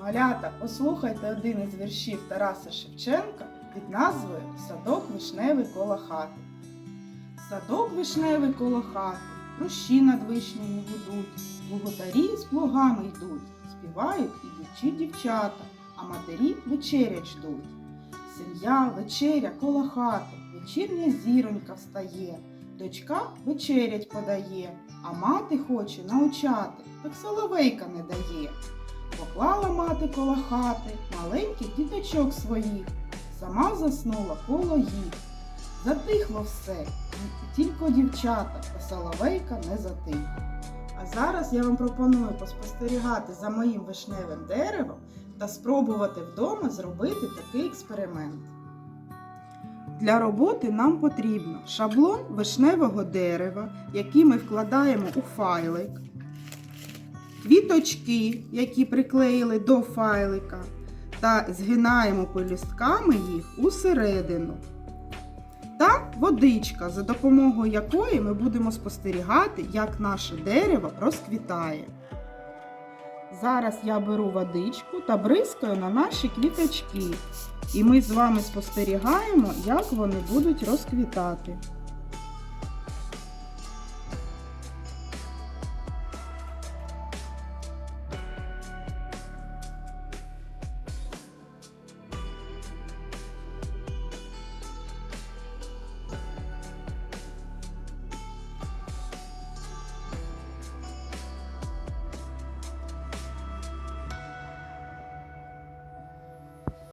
Малята, послухайте один із віршів Тараса Шевченка під назвою Садок вишневий коло хати. Садок вишневий коло хати, рощі над вишнями гудуть, Плуготарі з плугами йдуть, співають ідучі дівчата, а матері вечерять ждуть. Сім'я вечеря коло хати, вечірня зіронька встає, дочка вечерять подає, а мати хоче научати, так соловейка не дає. Поклала мати коло хати маленьких діточок своїх, сама заснула коло їх. Затихло все, тільки дівчата, та соловейка не затих. А зараз я вам пропоную поспостерігати за моїм вишневим деревом та спробувати вдома зробити такий експеримент. Для роботи нам потрібно шаблон вишневого дерева, який ми вкладаємо у файлик, квіточки, які приклеїли до файлика, та згинаємо пелюстками їх усередину. Та водичка, за допомогою якої ми будемо спостерігати, як наше дерево розквітає. Зараз я беру водичку та бризкаю на наші квіточки. І ми з вами спостерігаємо, як вони будуть розквітати.